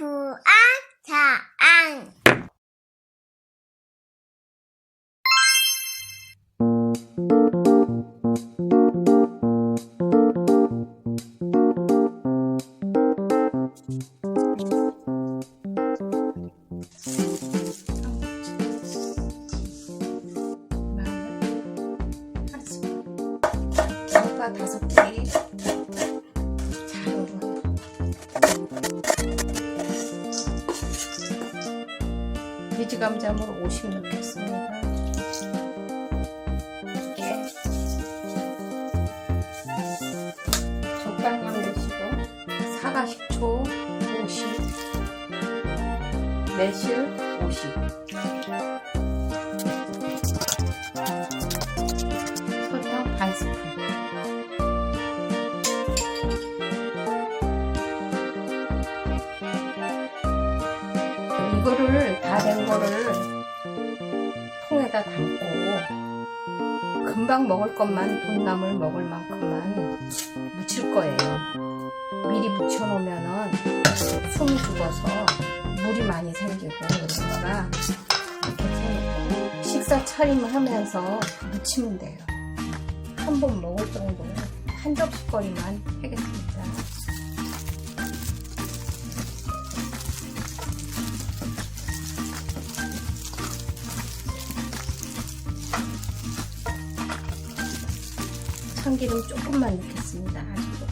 구아 자안 양파 다섯 개. 돼지 감자물 50 넣겠습니다. 이렇게 적당량 넣으시고 사과 식초 50 매실 50 이거를 다 된 거를 통에다 담고 금방 먹을 것만 돈나물 먹을 만큼만 묻힐 거예요. 미리 묻혀 놓으면은 숨이 죽어서 물이 많이 생기고 이러니까 이렇게 식사 차림하면서 묻히면 돼요. 한 번 먹을 정도 한 접시거리만 하겠습니다. 참기름 조금만 넣겠습니다. 아직도.